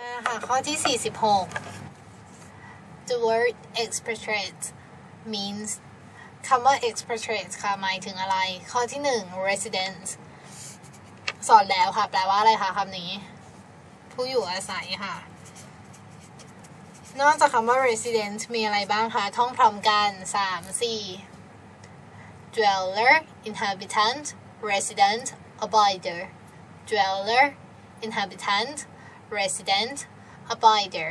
มาค่ะ ข้อที่ 46 the word expatriate means คำว่า expatriate ค่ะ หมายถึงอะไร ข้อที่ 1 resident สอนแล้วค่ะ แปลว่าอะไรคะคำนี้ ผู้อยู่อาศัยค่ะ นอกจากคำว่า resident มีอะไรบ้างคะ ท่องพร้อมกัน 3 4 dweller inhabitant resident abider dweller inhabitant resident abider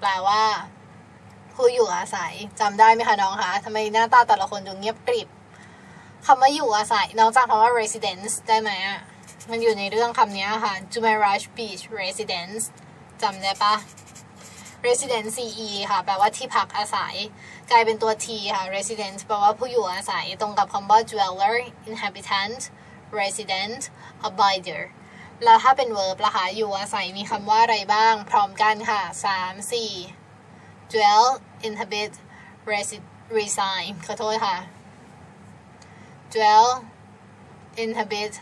แปลว่า ผู้อยู่อาศัยจำได้ไหมคะน้องคะทำไมหน้าตาแต่ละคนดูเงียบกริบคำว่าอยู่อาศัยนอกจากคำว่า residence ได้ไหมอะมันอยู่ในเรื่องคำนี้ค่ะ Jumeirah Beach Residence จำได้ปะ residence ce ค่ะ แปลว่าที่พักอาศัย กลายเป็นตัว t ค่ะ resident แปลว่าผู้อยู่อาศัย ตรงกับคำว่า dweller inhabitant resident abider แล้วถ้าเป็นเวิร์บล่ะคะ อยู่อาศัยมีคำว่าอะไรบ้าง พร้อมกันค่ะ 3 4 dwell inhabit reside ขอโทษค่ะ dwell inhabit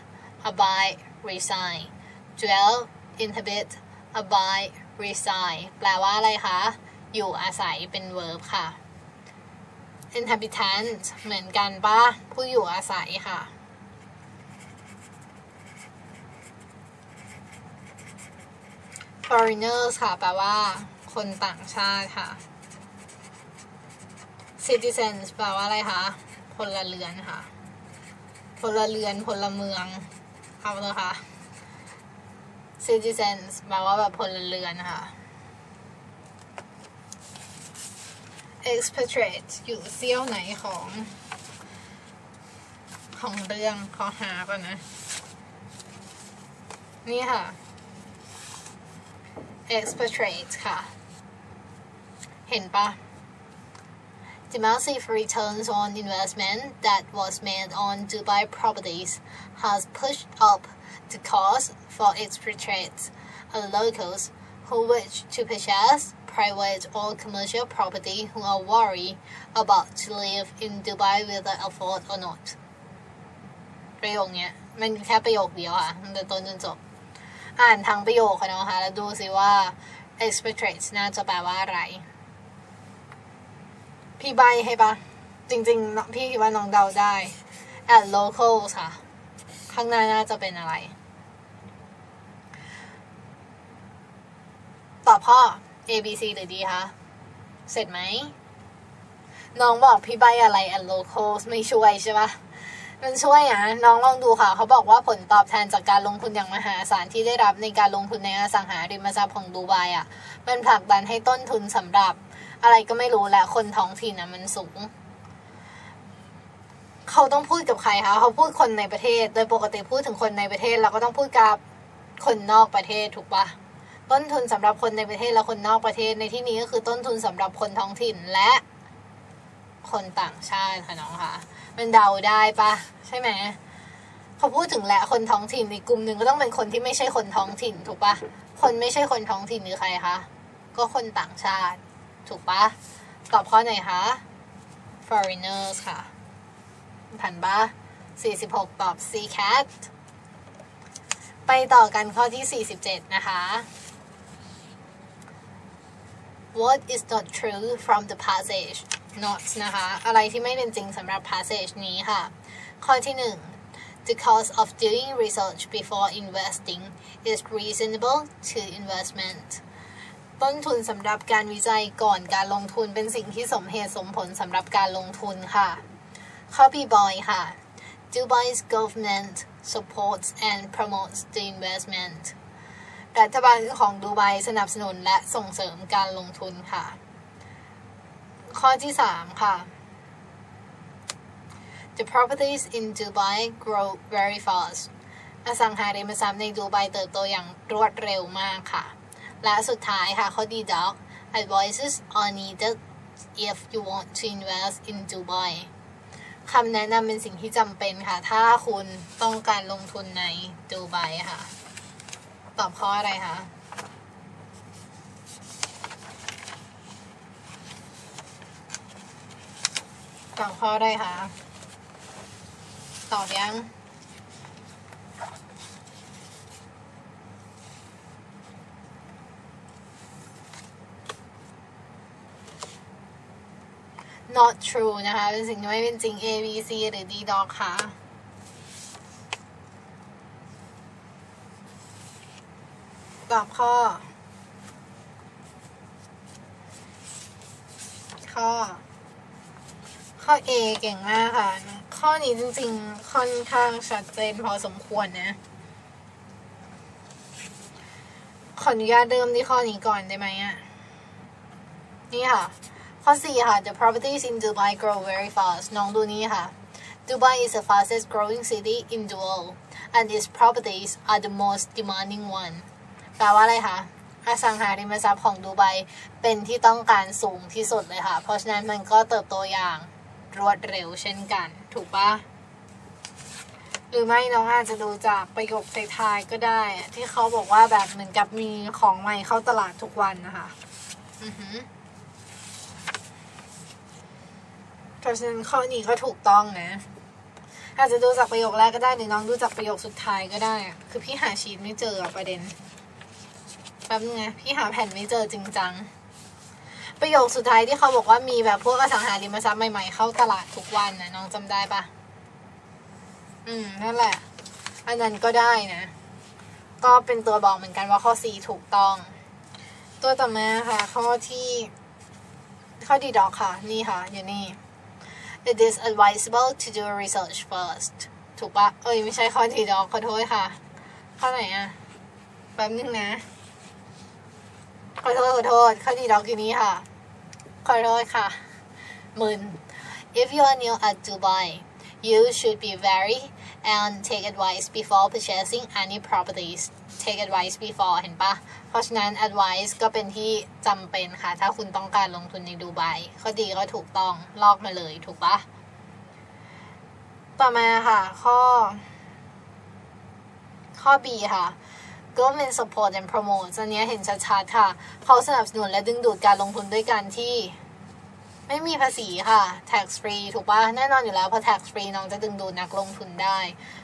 abide reside dwell inhabit abide reside แปลว่าอะไรคะ อยู่อาศัยเป็นเวิร์บค่ะ inhabitant เหมือนกันปะผู้อยู่อาศัยค่ะ foreigners ค่ะ แปลว่าคนต่างชาติค่ะ citizens แปลว่าอะไรคะพลเรือนค่ะ พลเรือนพลเมืองเอาเลยค่ะ citizens แปลว่าแบบพลเรือนค่ะ expatriate อยู่เซี่ยวไหนของ ของเรื่องขอหาก่อนนะ นี่ค่ะ expatriate ค่ะ เห็นปะ The massive returns on investment that was made on Dubai properties has pushed up the cost for expatriates and locals who wish to purchase private or commercial property who are worried about to live in Dubai whether afford or not ประโยคเนี้ยมันแค่ประโยคเดียวค่ะตั้งแต่ต้นจนจบ อ่านทั้งประโยคค่ะน้องคะแล้วดูสิว่า expatriates น่าจะแปลว่าอะไร พี่ใบให้ปะจริงๆน้องพี่คิดว่าน้องเดาได้ at locals ค่ะ ข้างหน้าน่าจะเป็นอะไร ตอบพ่อ A B C หรือ D คะ เสร็จไหม น้องบอกพี่ใบอะไร at locals ไม่ช่วยใช่ปะ มันช่วยอะน้องลองดูค่ะ เขาบอกว่าผลตอบแทนจากการลงทุนอย่างมหาศาลที่ได้รับในการลงทุนในอสังหาริมทรัพย์ของดูไบอะ มันผลักดันให้ต้นทุนสำหรับ อะไรก็ไม่รู้และคนท้องถิ่นอะมันสูง เขาต้องพูดกับใครคะเขาพูดคนในประเทศ โดยปกติพูดถึงคนในประเทศเราก็ต้องพูดกับคนนอกประเทศถูกปะต้นทุนสำหรับคนในประเทศและคนนอกประเทศในที่นี้ก็คือต้นทุนสำหรับคนท้องถิ่นและ คนต่างชาติค่ะน้องค่ะ มันเดาได้ปะใช่ไหมเขาพูดถึงแหละคนท้องถิ่นในกลุ่มหนึ่งก็ต้องเป็นคนที่ไม่ใช่คนท้องถิ่นถูกปะคนไม่ใช่คนท้องถิ่นคือใครคะก็คนต่างชาติ ถูกปะตอบข้อไหนคะ foreigners ค่ะผ่านปะ46 ตอบ C cat ไปต่อกันข้อที่ 47 นะคะ What is not true from the passage not นะคะ อะไรที่ไม่เป็นจริงสำหรับ passage นี้ค่ะ ข้อที่ 1 The cost of doing research before investing is reasonable to investment ต้นทุนสำหรับการวิจัยก่อนการลงทุนเป็นสิ่งที่สมเหตุสมผลสำหรับการลงทุนค่ะ ข้อ B boy ค่ะ Dubai's government supports and promotes the investment รัฐบาลของดูไบสนับสนุนและส่งเสริมการลงทุนค่ะ ข้อที่3ค่ะ The properties in Dubai grow very fast อสังหาริมทรัพย์ในดูไบเติบโตอย่างรวดเร็วมากค่ะ และสุดท้ายค่ะข้อดีด็อก advices are needed if you want to invest in Dubai คำแนะนำเป็นสิ่งที่จำเป็นค่ะ ถ้าคุณต้องการลงทุนในดูไบค่ะ ตอบข้ออะไรคะ กองข้อได้ค่ะตอบยังน o t true นะคะ เป็นสิ่งที่ไม่เป็นจริง A B C หรือ D dog ค่ะ ตอบข้อ ข้อ ข้อ A เก่งมากค่ะ ข้อนี้จริงๆ ค่อนข้างชัดเจนพอสมควรนะ ขออนุญาตเริ่มที่ข้อนี้ก่อนได้ไหมอะ นี่ค่ะ ข้อ 4 ค่ะ the properties in Dubai grow very fast น้องดูนี่ค่ะ Dubai is the fastest growing city in the world and its properties are the most demanding one แปลว่าอะไรคะอสังหาริมทรัพย์ของดูไบเป็นที่ต้องการสูงที่สุดเลยค่ะ เพราะฉะนั้นมันก็เติบโตอย่าง รวดเร็วเช่นกัน ถูกปะหรือไม่น้องอาจจะดูจากประโยคท้ายๆก็ได้ ที่เขาบอกว่าแบบเหมือนกับมีของใหม่เข้าตลาดทุกวันนะคะอือหือเพราะฉะนั้นข้อนี้ก็ถูกต้องนะอาจจะดูจากประโยคแรกก็ได้หรือน้องดูจากประโยคสุดท้ายก็ได้ คือพี่หาชีตไม่เจอประเด็นแป๊บนึงนะพี่หาแผ่นไม่เจอจริงจัง ประโยคสุดท้ายที่เขาบอกว่ามีแบบพวกอสังหาริมทรัพย์ใหม่ๆเข้าตลาดทุกวันนะน้องจำได้ปะอืมนั่นแหละ อันนั้นก็ได้นะ ก็เป็นตัวบอกเหมือนกันว่าข้อ4ถูกต้อง ตัวต่อมาค่ะ ข้อที่ ข้อดีดอกค่ะ นี่ค่ะ อยู่นี่ It is advisable to do research first ถูกปะเอ้ย ไม่ใช่ข้อดีดอกขอโทษค่ะ ข้อไหนอะแป๊บนึงนะ ขอโทษขอโทษข้อดีดอกอยู่นี่ค่ะ ขอโทษค่ะมึน If you are new at Dubai you should be very and take advice before purchasing any properties take advice before เห็นปะเพราะฉะนั้น advice ก็เป็นที่จำเป็นค่ะ ถ้าคุณต้องการลงทุนในดูไบข้อดีก็ถูกต้องลอกมาเลยถูกปะต่อมาค่ะ ข้อ ข้อ B ค่ะ government support and promote อันนี้เห็นชัดๆค่ะ เขาสนับสนุนและดึงดูดการลงทุนด้วยการที่ ไม่มีภาษีค่ะ tax free ถูกปะแน่นอนอยู่แล้วเพราะ tax free น้องจะดึงดูดนักลงทุนได้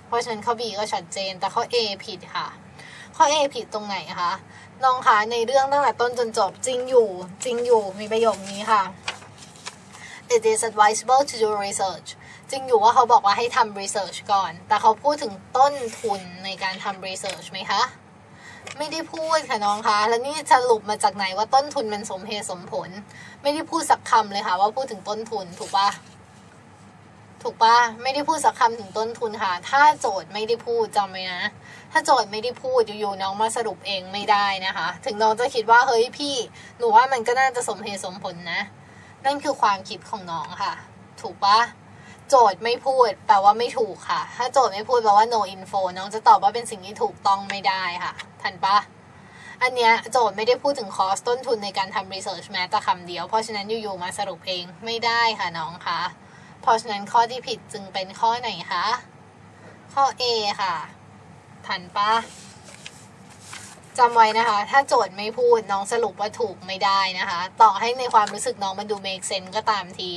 เพราะฉะนั้นข้อ B ก็ชัดเจน แต่ข้อ A ผิดค่ะ ข้อ A ผิดตรงไหนคะน้องคะในเรื่องตั้งแต่ต้นจนจบจริงอยู่จริงอยู่มีประโยคนี้ค่ะ It is advisable to do research จริงอยู่ว่าเขาบอกว่าให้ทำ research ก่อน แต่เขาพูดถึงต้นทุนในการทำ research ไหมคะ ไม่ได้พูดค่ะน้องคะ แล้วนี่สรุปมาจากไหนว่าต้นทุนมันสมเหตุสมผล ไม่ได้พูดสักคำเลยค่ะ ว่าพูดถึงต้นทุนถูกปะถูกปะไม่ได้พูดสักคำถึงต้นทุนค่ะ ถ้าโจทย์ไม่ได้พูดจำไว้นะ ถ้าโจทย์ไม่ได้พูดอยู่ๆน้องมาสรุปเองไม่ได้นะคะ ถึงน้องจะคิดว่าเฮ้ยพี่ หนูว่ามันก็น่าจะสมเหตุสมผลนะ นั่นคือความคิดของน้องค่ะ ถูกปะ โจทย์ไม่พูดแปลว่าไม่ถูกค่ะ ถ้าโจทย์ไม่พูดแปลว่า no info น้องจะตอบว่าเป็นสิ่งที่ถูกต้องไม่ได้ค่ะ ทันปะอันเนี้ยโจทย์ไม่ได้พูดถึงคอสต้นทุนในการทำ research แม้แต่คำเดียว เพราะฉะนั้นอยู่ๆมาสรุปเองไม่ได้ค่ะน้องคะเพราะฉะนั้นข้อที่ผิดจึงเป็นข้อไหนคะ ข้อ A ค่ะ ทันปะจำไว้นะคะ ถ้าโจทย์ไม่พูดน้องสรุปว่าถูกไม่ได้นะคะ ต่อให้ในความรู้สึกน้องมันดู make sense ก็ตามที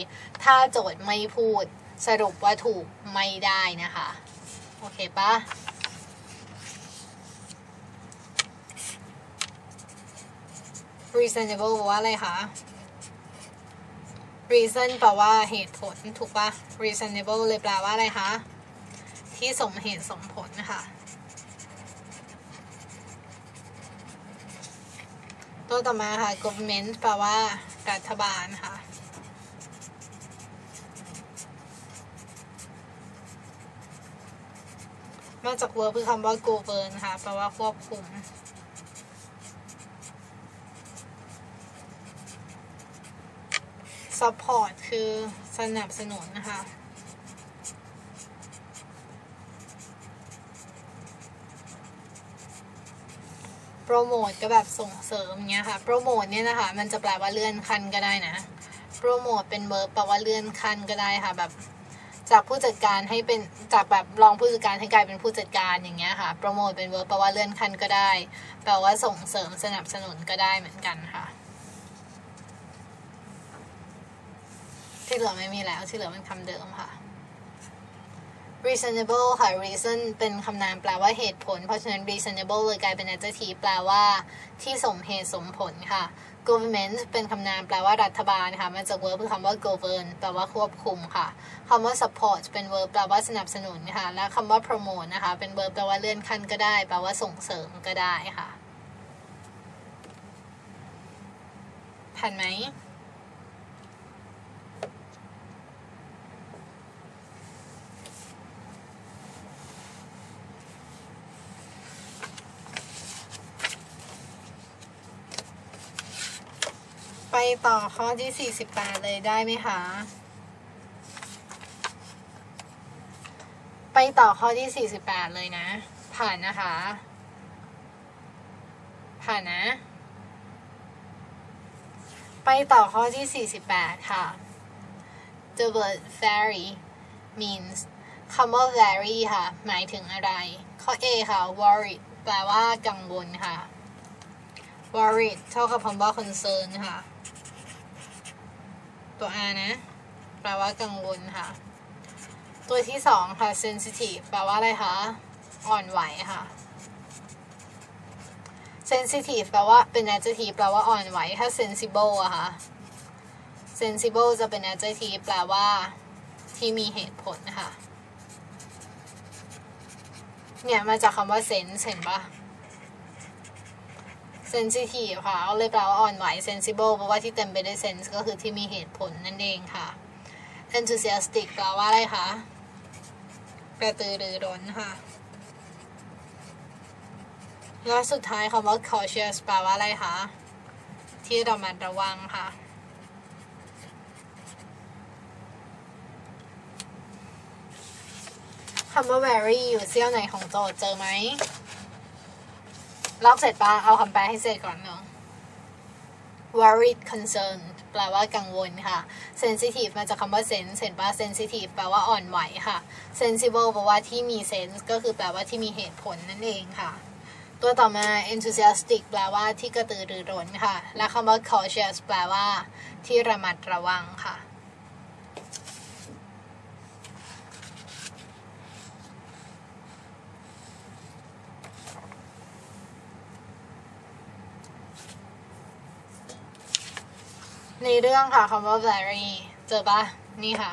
ถ้าโจทย์ไม่พูด สรุปว่าถูกไม่ได้นะคะ โอเคปะ reasonable แปลว่าอะไรคะ reason แปลว่าเหตุผลถูกปะ reasonable เลยแปลว่าอะไรคะ ที่สมเหตุสมผลนะคะตัวต่อมาค่ะ government แปลว่ารัฐบาลค่ะ มาจาก verb คือคำว่า govern ค่ะแปลว่าควบคุม support คือสนับสนุนนะคะ โปรโมทก็แบบส่งเสริมเงี้ยค่ะ โปรโมทเนี่ยนะคะ มันจะแปลว่าเลื่อนขั้นก็ได้นะ โปรโมทเป็นเวิร์บแปลว่าเลื่อนขั้นก็ได้ค่ะแบบ จากผู้จัดการให้เป็นจากแบบรองผู้จัดการให้กลายเป็นผู้จัดการอย่างเงี้ยค่ะ โปรโมทเป็นเวิร์บแปลว่าเลื่อนขั้นก็ได้ แปลว่าส่งเสริมสนับสนุนก็ได้เหมือนกันค่ะ ที่เหลือไม่มีแล้วที่เหลือเป็นคำเดิมค่ะ reasonable ค่ะ reason เป็นคำนามแปลว่าเหตุผล เพราะฉะนั้น reasonable เลยกลายเป็น adjective แปลว่าที่สมเหตุสมผลค่ะ government เป็นคำนามแปลว่ารัฐบาลค่ะมาจาก verb คือคำว่า govern แปลว่าควบคุมค่ะคำว่า support เป็น verb แปลว่าสนับสนุนค่ะ และคำว่า promote นะคะ เป็น verb แปลว่าเลื่อนขั้นก็ได้ แปลว่าส่งเสริมก็ได้ค่ะทันไหม ต่อข้อที่ 48 เลยได้ไหมคะ ไปต่อข้อที่ 48 เลยนะ ผ่านนะคะ ผ่านนะ ไปต่อข้อที่ 48 ค่ะ The word vary means คำว่า vary ค่ะ หมายถึงอะไร ข้อ A ค่ะ worried แปลว่ากังวลค่ะ worried เท่ากับคำว่า concern ค่ะ ตัว R นะ แปลว่ากังวลค่ะ ตัวที่สองค่ะ sensitive แปลว่าอะไรคะ อ่อนไหวค่ะ sensitive แปลว่าเป็น adjective แปลว่าอ่อนไหว ถ้า sensible อะค่ะ sensible จะเป็น adjective แปลว่าที่มีเหตุผลค่ะ เนี่ยมาจากคำว่า sense เห็นปะ sensitive ค่ะก็เลยแปลว่าอ่อนไหว sensible เพราะว่าที่เต็มไปด้วย sense ก็คือที่มีเหตุผลนั่นเองค่ะ enthusiastic แปลว่าอะไรคะกระตือรือร้นค่ะ และสุดท้ายคำว่า cautious แปลว่าอะไรคะที่ระมัดระวังค่ะคำว่า very อยู่เสี้ยวไหนของโจทย์เจอไหม ลอกเสร็จปะเอาคำแปลให้เสร็จก่อนเนาะ worried concerned แปลว่ากังวลค่ะ sensitive มาจากคำว่า sense เห็นปะ sensitive แปลว่าอ่อนไหวค่ะ sensible แปลว่าที่มี sense ก็คือแปลว่าที่มีเหตุผลนั่นเองค่ะ ตัวต่อมา enthusiastic แปลว่าที่กระตือรือร้นค่ะ และคำว่า cautious แปลว่าที่ระมัดระวังค่ะ ในเรื่องค่ะคำว่า very เจอปะนี่ค่ะ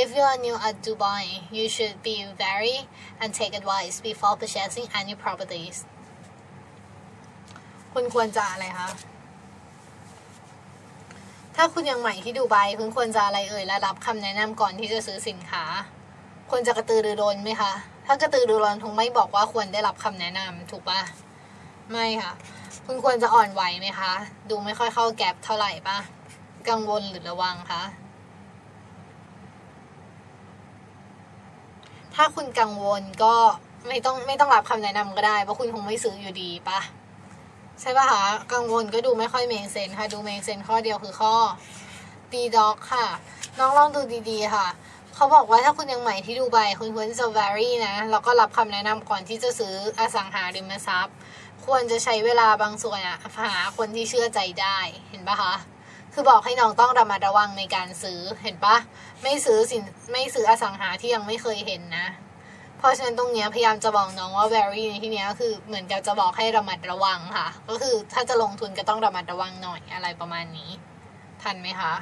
If you are new at Dubai you should be very and take advice before purchasing any properties คุณควรจะอะไรคะถ้าคุณยังใหม่ที่ดูไบคุณควรจะอะไรเอ่ยและรับคำแนะนำก่อนที่จะซื้อสินค้า ควรจะกระตือรือร้นไหมคะ ถ้ากระตือรือร้นคงไม่บอกว่าควรได้รับคำแนะนำถูกปะไม่ค่ะ คุณควรจะอ่อนไหวไหมคะ ดูไม่ค่อยเข้าแก็บเท่าไหร่ปะ กังวลหรือระวังคะ ถ้าคุณกังวลก็ไม่ต้องไม่ต้องรับคำแนะนำก็ได้ เพราะคุณคงไม่ซื้ออยู่ดีปะใช่ปะคะ กังวลก็ดูไม่ค่อยเมงเซนค่ะ ดูเมงเซนข้อเดียวคือข้อ B dog ค่ะ น้องลองดูดีๆ ค่ะเขาบอกว่าถ้าคุณยังใหม่ที่ดูไบคุณควรจะ vary นะ แล้วก็รับคำแนะนำก่อนที่จะซื้ออสังหาริมทรัพย์ ควรจะใช้เวลาบางส่วนอะหาคนที่เชื่อใจได้เห็นปะคะ คือบอกให้น้องต้องระมัดระวังในการซื้อเห็นปะไม่ซื้อสินไม่ซื้ออสังหาที่ยังไม่เคยเห็นนะ เพราะฉะนั้นตรงเนี้ยพยายามจะบอกน้องว่า very ในที่เนี้ยคือเหมือนกับจะบอกให้ระมัดระวังค่ะ ก็คือถ้าจะลงทุนก็ต้องระมัดระวังหน่อยอะไรประมาณนี้ ทันไหมคะ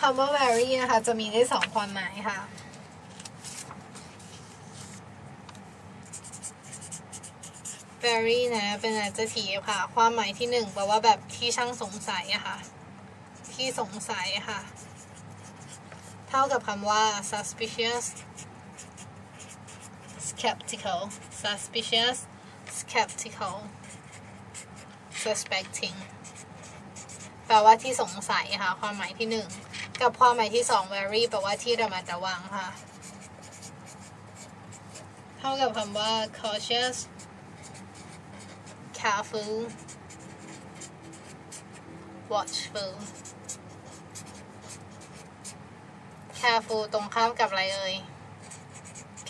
คำว่า very นะคะจะมีได้สองความหมายค่ะ very นะ เป็น adjective ค่ะ ความหมายที่หนึ่งแปลว่าแบบที่ช่างสงสัยอะค่ะ ที่สงสัยค่ะ เท่ากับคำว่า suspicious skeptical suspicious skeptical suspecting แปลว่าที่สงสัยค่ะ ความหมายที่หนึ่งกับความหมายที่สอง very แปลว่าที่ระมัดระวังค่ะ เท่ากับคำว่า cautious careful watchful careful ตรงข้ามกับอะไรเอ่ย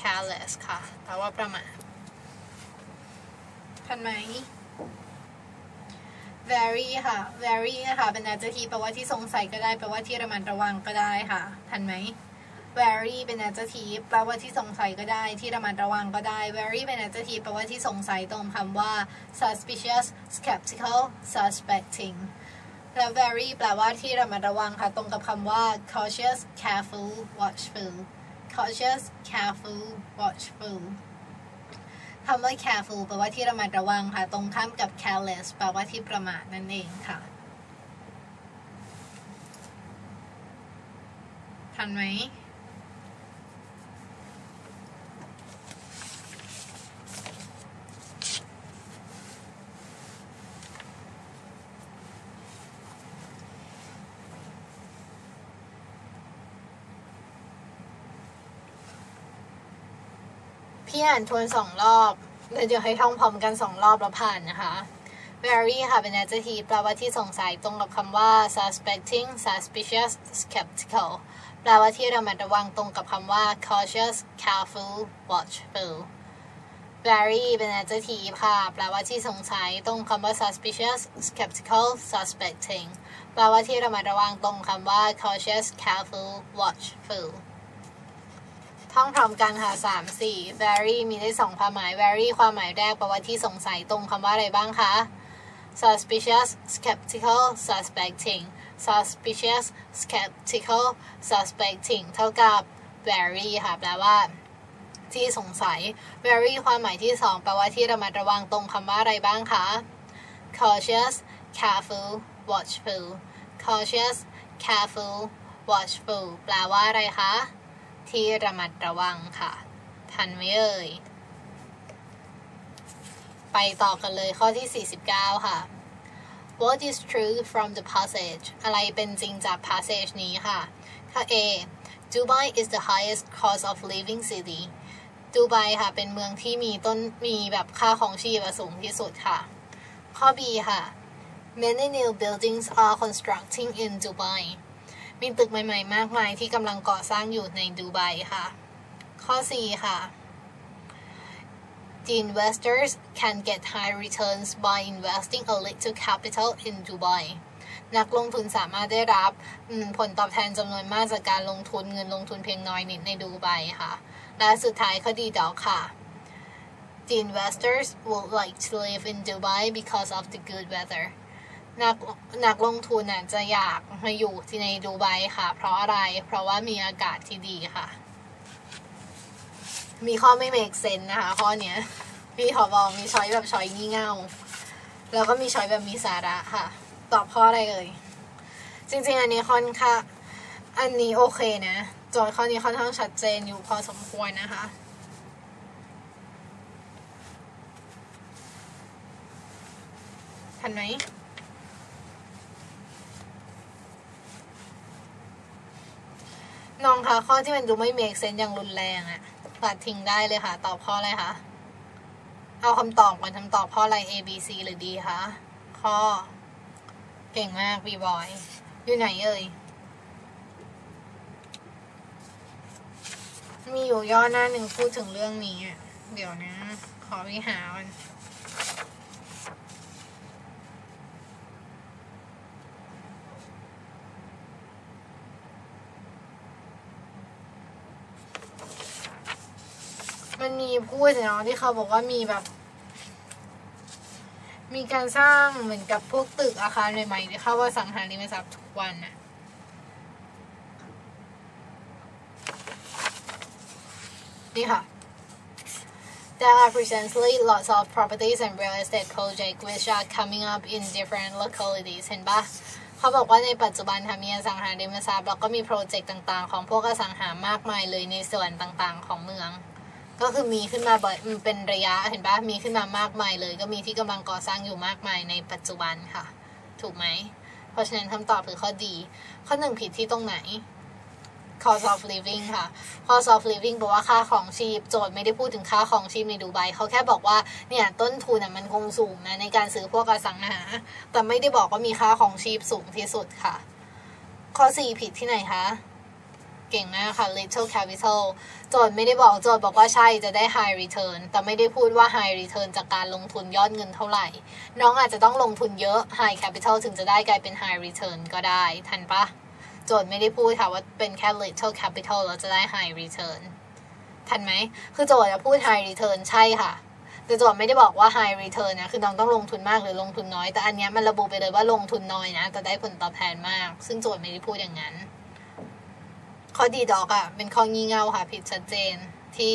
careless ค่ะแปลว่าประมาททันไหม very ค่ะ very นะคะเป็น adjective แปลว่าที่สงสัยก็ได้ แปลว่าที่ระมัดระวังก็ได้ค่ะ ทันไหม very เป็น adjective แปลว่าที่สงสัยก็ได้ ที่ระมัดระวังก็ได้ very เป็น adjective แปลว่าที่สงสัยตรงคำว่า suspicious skeptical suspecting และ very แปลว่าที่ระมัดระวังค่ะ ตรงกับคำว่า cautious careful watchful cautious careful watchful คำว่า careful แปลว่าที่ระมัดระวังค่ะ ตรงข้ามกับ careless แปลว่าที่ประมาทนั่นเองค่ะ ทันไหม พี่อ่านทวนสองรอบแล้วเดี๋ยวให้ท่องพร้อมกันสองรอบแล้วผ่านนะคะ very ค่ะ เป็น adjective แปลว่าที่สงสัยตรงกับคำว่า suspecting suspicious skeptical แปลว่าที่ระมัดระวังตรงกับคำว่า cautious careful watchful very เป็น adjective ค่ะ แปลว่าที่สงสัยตรงคำว่า suspicious skeptical suspecting แปลว่าที่ระมัดระวังตรงคำว่า cautious careful watchful ท่องพร้อมกันค่ะสามสี่ very มีได้สองความหมาย very ความหมายแรกแปลว่าที่สงสัยตรงคำว่าอะไรบ้างคะ suspicious skeptical suspecting suspicious skeptical suspecting เท่ากับ very ค่ะแปลว่า ที่สงสัย very ความหมายที่สองแปลว่าที่ระมัดระวังตรงคำว่าอะไรบ้างคะ cautious careful watchful cautious careful watchful แปลว่าอะไรคะ ที่ระมัดระวังค่ะ ทันไหมเอ่ย ไปต่อกันเลยข้อที่ 49 ค่ะ What is true from the passage อะไรเป็นจริงจาก passage นี้ค่ะข้อ A Dubai is the highest cost of living city ดูไบค่ะ เป็นเมืองที่มีต้นมีแบบค่าของชีพสูงที่สุดค่ะ ข้อ B ค่ะ Many new buildings are constructing in Dubai มีตึกใหม่ๆ มากมายที่กำลังก่อสร้างอยู่ในดูไบค่ะ ข้อ 4 ค่ะ The investors can get high returns by investing a little capital in Dubai นักลงทุนสามารถได้รับผลตอบแทนจำนวนมากจากการลงทุนเงินลงทุนเพียงน้อยนิดในดูไบค่ะ และสุดท้ายข้อดีดอกค่ะ The investors would like to live in Dubai because of the good weather นักนักลงทุนน่ะจะอยากมาอยู่ที่ในดูไบค่ะ เพราะอะไร เพราะว่ามีอากาศที่ดีค่ะ มีข้อไม่ make sense นะคะ ข้อเนี้ยพี่ขอบอกมีช้อยแบบช้อยงี่เง่า แล้วก็มีช้อยแบบมีสาระค่ะ ตอบข้ออะไรเอ่ยจริงๆ อันนี้ค่อนข้างอันนี้โอเคนะโจทย์ข้อนี้ค่อนข้างชัดเจนอยู่พอสมควรนะคะทันไหม น้องคะข้อที่มันดูไม่เมกเซนอย่างรุนแรงอะตัดทิ้งได้เลยค่ะ ตอบข้ออะไรคะ เอาคำตอบก่อนคำตอบข้ออะไร A B C หรือ D คะ ข้อ เก่งมากบีบอย อยู่ไหนเอ่ย มีอยู่ย่อหน้าหนึ่งพูดถึงเรื่องนี้อะเดี๋ยวนะ ขอวิหามัน มันมีพูดเนาะที่เขาบอกว่ามีแบบ มีการสร้างเหมือนกับพวกตึกอาคารใหม่ๆที่เข้าว่าสังหาริมทรัพย์ทุกวันน่ะนี่ค่ะ There are presently lots of properties and real estate projects which are coming up in different localities เห็นปะเขาบอกว่าในปัจจุบันค่ะมีอสังหาริมทรัพย์แล้วก็มีโปรเจกต์ต่างๆ ของพวกอสังหามากมายเลยในส่วนต่างๆ ของเมือง ก็คือมีขึ้นมาบ่อยเป็นระยะเห็นปะมีขึ้นมามากมายเลย ก็มีที่กำลังก่อสร้างอยู่มากมายในปัจจุบันค่ะ ถูกไหม เพราะฉะนั้นคำตอบคือข้อดี ข้อหนึ่งผิดที่ตรงไหน cost of living ค่ะ cost of living แปลว่าค่าของชีพ โจทย์ไม่ได้พูดถึงค่าของชีพในดูไบเขาแค่บอกว่าเนี่ยต้นทุนน่ะมันคงสูงนะในการซื้อพวกอสังหา แต่ไม่ได้บอกว่ามีค่าของชีพสูงที่สุดค่ะ ข้อ 4 ผิดที่ไหนคะ เก่งมากค่ะ little capital โจทย์ไม่ได้บอกโจทย์บอกว่าใช่จะได้ high return แต่ไม่ได้พูดว่า high return จากการลงทุนยอดเงินเท่าไหร่ น้องอาจจะต้องลงทุนเยอะ high capital ถึงจะได้กลายเป็น high return ก็ได้ ทันปะโจทย์ไม่ได้พูดค่ะว่าเป็นแค่ little capital เราจะได้ high return ทันไหม คือโจทย์จะพูด high return ใช่ค่ะแต่โจทย์ไม่ได้บอกว่า high return นะ คือน้องต้องลงทุนมากหรือลงทุนน้อย แต่อันนี้มันระบุไปเลยว่าลงทุนน้อยนะ แต่ได้ผลตอบแทนมาก ซึ่งโจทย์ไม่ได้พูดอย่างนั้น ข้อดีดอกอะเป็นข้องี่เง่าค่ะ ผิดชัดเจนที่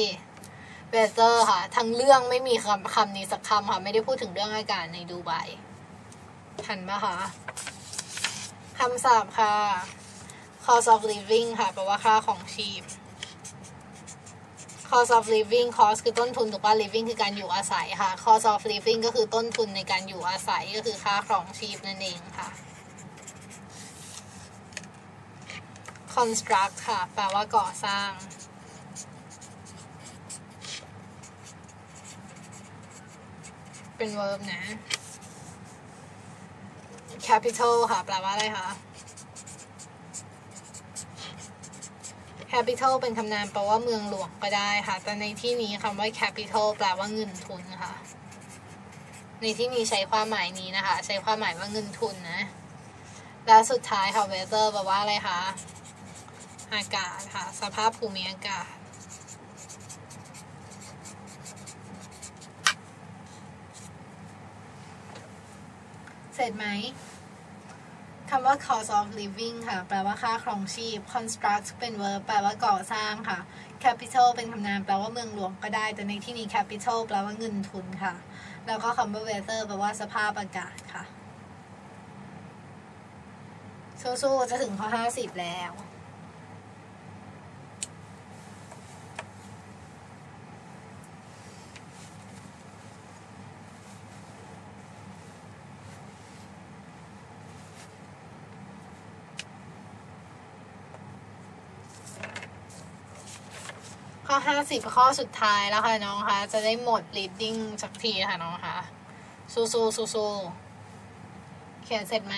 เบเตอร์ค่ะ ทั้งเรื่องไม่มีคำคำนี้สักคำค่ะ ไม่ได้พูดถึงเรื่องอากาศในดูไบทันปะคะคำศัพท์ค่ะ cost of living ค่ะแปลว่าค่าของชีพ cost of living cost คือต้นทุนถูกป่ะ living คือการอยู่อาศัยค่ะ cost of living ก็คือต้นทุนในการอยู่อาศัยก็คือค่าครองชีพนั่นเองค่ะ construct ค่ะ แปลว่าก่อสร้างเป็น verb นะ capital ค่ะ แปลว่าอะไรคะ capital เป็นคำนามแปลว่าเมืองหลวงก็ได้ค่ะ แต่ในที่นี้คำว่า capital แปลว่าเงินทุนค่ะ ในที่นี้ใช้ความหมายนี้นะคะ ใช้ความหมายว่าเงินทุนนะ และสุดท้ายค่ะ weather แปลว่าอะไรคะ อากาศค่ะ สภาพภูมิอากาศ เสร็จไหมคำว่า cost of living ค่ะ แปลว่าค่าครองชีพ construct เป็น verb แปลว่าก่อสร้างค่ะ capital เป็นคำนามแปลว่าเมืองหลวงก็ได้ แต่ในที่นี้ capital แปลว่าเงินทุนค่ะ แล้วก็คำว่า weather แปลว่าสภาพอากาศค่ะสู้ๆจะถึงข้อ50 แล้ว ข้อ 50 ข้อสุดท้ายแล้วค่ะน้องคะจะได้หมด reading สักทีค่ะน้องคะสู้ๆสู้ๆเขียนเสร็จไหม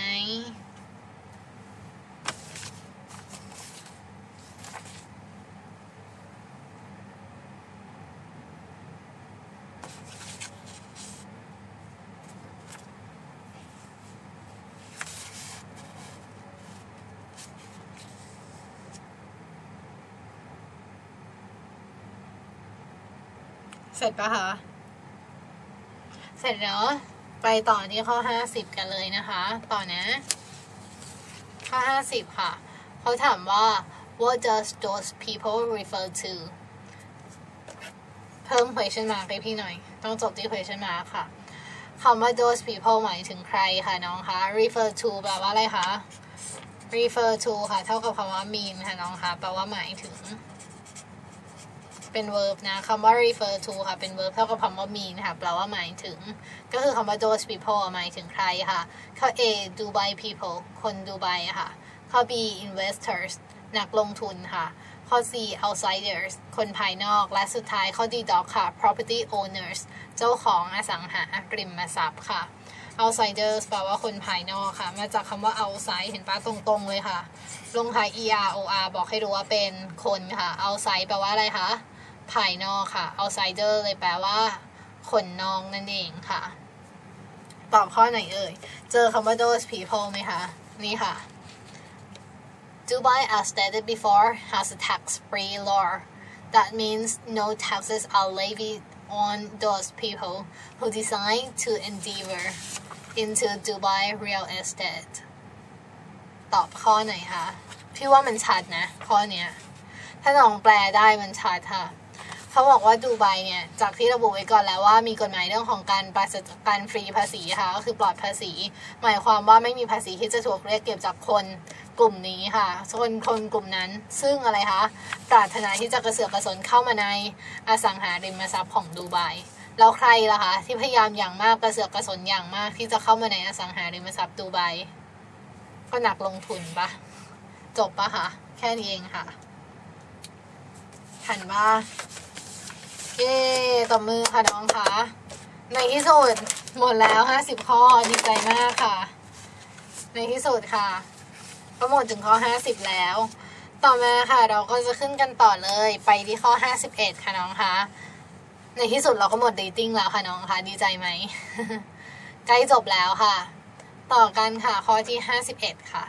ร็จปะคะ เสร็จแล้วไปต่อที่ข้อ50กันเลยนะคะ ต่อนะ ข้อ50ค่ะ เขาถามว่า what does those people refer to เพิ่ม question mark ให้พี่หน่อย ต้องจบที่ question mark ค่ะ คำว่า those people หมายถึงใครค่ะน้องคะ refer to แปลว่าอะไรคะ refer to ค่ะ เท่ากับคำว่า mean ค่ะน้องคะ แปลว่าหมายถึง เป็น verb นะคำว่า refer to ค่ะ เป็น verb เท่ากับคำว่า mean ค่ะ แปลว่าหมายถึง ก็คือคำว่า those people หมายถึงใครค่ะข้อ A Dubai people คนดูไบอะค่ะข้อ B investors นักลงทุนค่ะข้อ C outsiders คนภายนอก และสุดท้ายข้อ D dog ค่ะ property owners เจ้าของอสังหาริมทรัพย์ค่ะ outsiders แปลว่าคนภายนอกค่ะ มาจากคำว่า outside เห็นปะตรงๆเลยค่ะ ลงท้าย er or บอกให้รู้ว่าเป็นคนค่ะ outside แปลว่าอะไรคะ ภายนอกค่ะ outsider เลยแปลว่า คนนอกนั่นเองค่ะ ตอบข้อไหนเอ่ย เจอคำว่า those people ไหมคะ นี่ค่ะ Dubai, as stated before, has a tax-free law. That means no taxes are levied on those people who decide to endeavor into Dubai real estate. ตอบข้อไหนคะ พี่ว่ามันชัดนะ ข้อเนี้ย ถ้าน้องแปลได้มันชัดค่ะ เขาบอกว่าดูไบเนี่ย จากที่ระบุไว้ก่อนแล้วว่ามีกฎหมายเรื่องของการปราศจากการฟรีภาษีค่ะก็คือปลอดภาษี หมายความว่าไม่มีภาษีที่จะถูกเรียกเก็บจากคนกลุ่มนี้ค่ะคนคนกลุ่มนั้น ซึ่งอะไรคะปรารถนาที่จะกระเสือกกระสนเข้ามาในอสังหาริมทรัพย์ของดูไบแล้วใครล่ะคะที่พยายามอย่างมากกระเสือกกระสนอย่างมากที่จะเข้ามาในอสังหาริมทรัพย์ดูไบก็หนักลงทุนปะจบปะคะแค่นี้เองค่ะหันว่า เย้ตบมือค่ะน้องคะในที่สุดหมดแล้ว50ข้อดีใจมากค่ะ ในที่สุดค่ะก็หมดถึงข้อ50แล้ว ต่อมาค่ะเราก็จะขึ้นกันต่อเลยไปที่ข้อ51ค่ะน้องคะในที่สุดเราก็หมด dating แล้วค่ะน้องคะดีใจไหมใกล้จบแล้วค่ะ ต่อกันค่ะข้อที่51ค่ะ